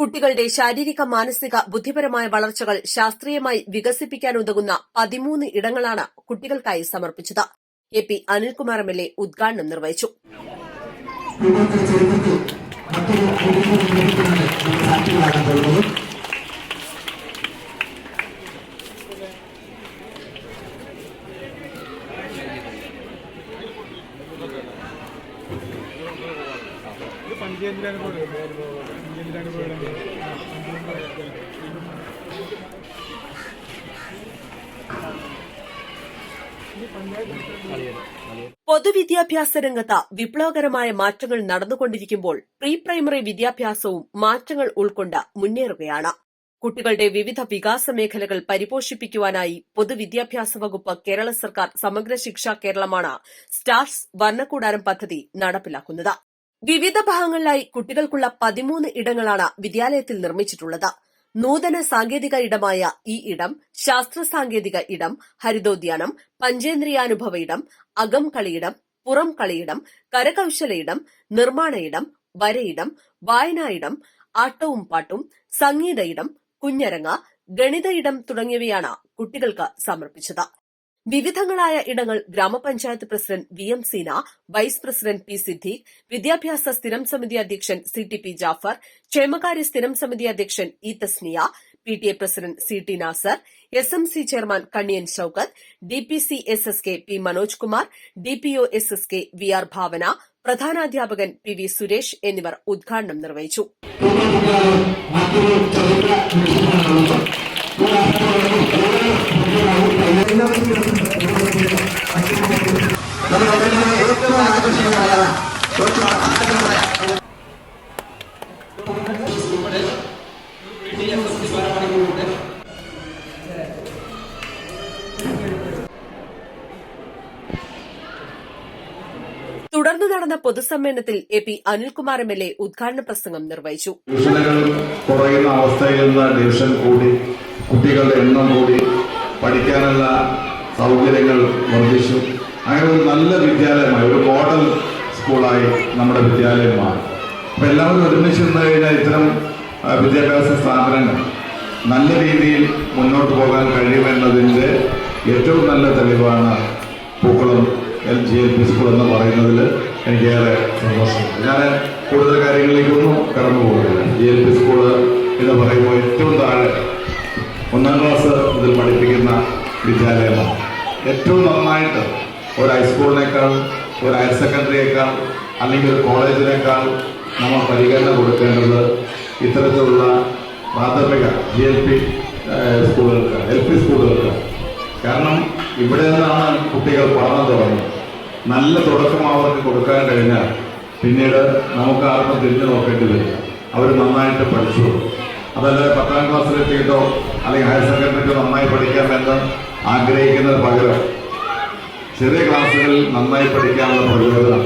കുട്ടികളുടെ ശാരീരിക മാനസിക ബുദ്ധിപരമായ വളർച്ചകൾ ശാസ്ത്രീയമായി വികസിപ്പിക്കാനുതകുന്ന പതിമൂന്ന് ഇടങ്ങളാണ് കുട്ടികൾക്കായി സമർപ്പിച്ചത്. A P Anilkumar M L A ഉദ്ഘാടനം നിർവഹിച്ചു. പൊതുവിദ്യാഭ്യാസ രംഗത്ത് വിപ്ലവകരമായ മാറ്റങ്ങൾ നടന്നുകൊണ്ടിരിക്കുമ്പോൾ പ്രീ പ്രൈമറി വിദ്യാഭ്യാസവും മാറ്റങ്ങൾ ഉൾക്കൊണ്ട് മുന്നേറുകയാണ്. കുട്ടികളുടെ വിവിധ വികാസ മേഖലകൾ പരിപോഷിപ്പിക്കുവാനായി പൊതുവിദ്യാഭ്യാസ വകുപ്പ് കേരള സർക്കാർ സമഗ്ര ശിക്ഷ കേരളമാണ് സ്റ്റാർസ് വർണക്കൂടാരം പദ്ധതി നടപ്പിലാക്കുന്നത്. വിവിധ ഭാഗങ്ങളിലായി കുട്ടികൾക്കുള്ള പതിമൂന്ന് ഇടങ്ങളാണ് വിദ്യാലയത്തിൽ നിർമ്മിച്ചിട്ടുള്ളത്. നൂതന സാങ്കേതിക ഇടമായ ഈ ഇടം ശാസ്ത്ര സാങ്കേതിക ഇടം ഹരിതോദ്യാനം പഞ്ചേന്ദ്രിയാനുഭവ ഇടം അകം കളിയിടം പുറം കളിയിടം കരകൌശല ഇടം നിർമ്മാണ ഇടം വരയിടം വായനാ ഇടം ആട്ടവും പാട്ടും സംഗീത ഇടം കുഞ്ഞരങ്ങ ഗണിത ഇടം തുടങ്ങിയവയാണ് കുട്ടികൾക്ക് സമർപ്പിച്ചത്. വിവിധങ്ങളായ ഇടങ്ങൾ ഗ്രാമപഞ്ചായത്ത് president V M Seena vice president P Siddique വിദ്യാഭ്യാസ സ്ഥിരം സമിതി അധ്യക്ഷൻ സി ടി പി ജാഫർ ക്ഷേമകാര്യ സ്ഥിരം സമിതി അധ്യക്ഷൻ E Thasniya P T A president C T Nasar S M C chairman Kanniyan Shoukath D P C S S K P Manoj Kumar D P O S S K V R Bhavana പ്രധാനാധ്യാപകൻ P V Suresh എന്നിവർ ഉദ്ഘാടനം നിർവഹിച്ചു. തുടർന്ന് നടന്ന പൊതുസമ്മേളനത്തിൽ A P Anilkumar M L A ഉദ്ഘാടന പ്രസംഗം നിർവഹിച്ചു. കുറയുന്ന അവസ്ഥയിൽ നിന്ന് ഡിവിഷൻ കൂടി കുട്ടികളുടെ എണ്ണം കൂടി പഠിക്കാനുള്ള സൗകര്യങ്ങൾ വർദ്ധിച്ചു. അങ്ങനെ ഒരു നല്ല വിദ്യാലയമായി ഒരു മോഡൽ സ്കൂളായി നമ്മുടെ വിദ്യാലയം മാറി. അപ്പം എല്ലാവരും ഒരുമിച്ച് കഴിഞ്ഞാൽ ഇത്തരം വിദ്യാഭ്യാസ സ്ഥാപനങ്ങൾ നല്ല രീതിയിൽ മുന്നോട്ട് പോകാൻ കഴിയുമെന്നതിന്റെ ഏറ്റവും നല്ല തെളിവാണ് Pookkulam L G L P school എന്ന് പറയുന്നതിൽ എനിക്കേറെ സന്തോഷമുണ്ട്. ഞാൻ കൂടുതൽ കാര്യങ്ങളിലേക്കൊന്നും കടന്നു പോകുന്നില്ല. ജി എൽ പി സ്കൂൾ എന്ന് പറയുമ്പോൾ ഏറ്റവും താഴെ ഒന്നാം ക്ലാസ് മുതൽ പഠിപ്പിക്കുന്ന വിദ്യാലയമാണ്. ഏറ്റവും നന്നായിട്ട് ഒരു ഹൈസ്കൂളിനേക്കാൾ ഒരു ഹയർ സെക്കൻഡറിയേക്കാൾ അല്ലെങ്കിൽ ഒരു കോളേജിനേക്കാൾ നമ്മൾ പരിഗണന കൊടുക്കേണ്ടത് ഇത്തരത്തിലുള്ള പ്രാഥമിക ജി എൽ പി സ്കൂളുകൾക്ക് എൽ പി സ്കൂളുകൾക്ക് കാരണം ഇവിടെ നിന്നാണ് കുട്ടികൾ പഠനം തുടങ്ങുന്നത്. നല്ല തുടക്കം അവർക്ക് കൊടുക്കാൻ കഴിഞ്ഞാൽ പിന്നീട് നമുക്ക് ആർക്കും തിരിഞ്ഞു നോക്കേണ്ടി വരും അവർ നന്നായിട്ട് പഠിച്ചു. അതല്ലാതെ പത്താം ക്ലാസ്സിലെത്തിയിട്ടോ അല്ലെങ്കിൽ ഹയർ സെക്കൻഡറിക്കോ നന്നായി പഠിക്കാമെന്ന് ആഗ്രഹിക്കുന്നതിന് പകരം? ചെറിയ ക്ലാസ്സുകളിൽ നന്നായി പഠിക്കാനുള്ള പ്രചോദനം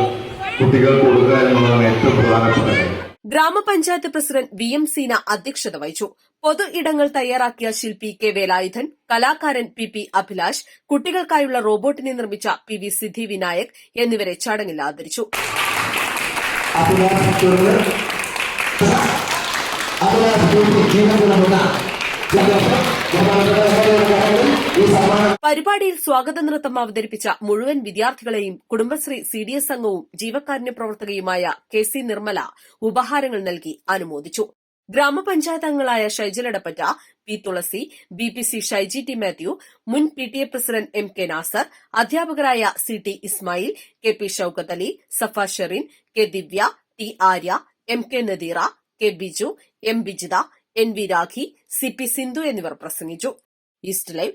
കുട്ടികൾക്ക് കൊടുക്കുക എന്നുള്ളതാണ് ഏറ്റവും പ്രധാനപ്പെട്ട കാര്യം. ഗ്രാമപഞ്ചായത്ത് പ്രസിഡന്റ് വി എം സീന അധ്യക്ഷത വഹിച്ചു. പൊതു ഇടങ്ങൾ തയ്യാറാക്കിയ ശില്പി കെ വേലായുധൻ കലാകാരൻ പി പി അഭിലാഷ് കുട്ടികൾക്കായുള്ള റോബോട്ടിനെ നിർമ്മിച്ച പി വി സിദ്ധി വിനായക് എന്നിവരെ ചടങ്ങിൽ ആദരിച്ചു. അഭിലാഷത്തോട് പരിപാടിയിൽ സ്വാഗത നൃത്തം അവതരിപ്പിച്ച മുഴുവൻ വിദ്യാർത്ഥികളെയും കുടുംബശ്രീ സി ഡി എസ് അംഗവും ജീവകാരുണ്യ പ്രവർത്തകയുമായ കെ സി നിർമ്മല ഉപഹാരങ്ങൾ നൽകി അനുമോദിച്ചു. ഗ്രാമപഞ്ചായത്ത് അംഗങ്ങളായ ഷൈജലടപ്പറ്റ P Thulasi B P C Shaiji T Mathew മുൻ P T A president M K Nasar അധ്യാപകരായ C T Ismail K P Shoukath Ali Safa Sherin K Divya T Arya M K Nadeera K Biju M Bijitha N V Rakhi C P Sindhu എന്നിവർ പ്രസംഗിച്ചു. East live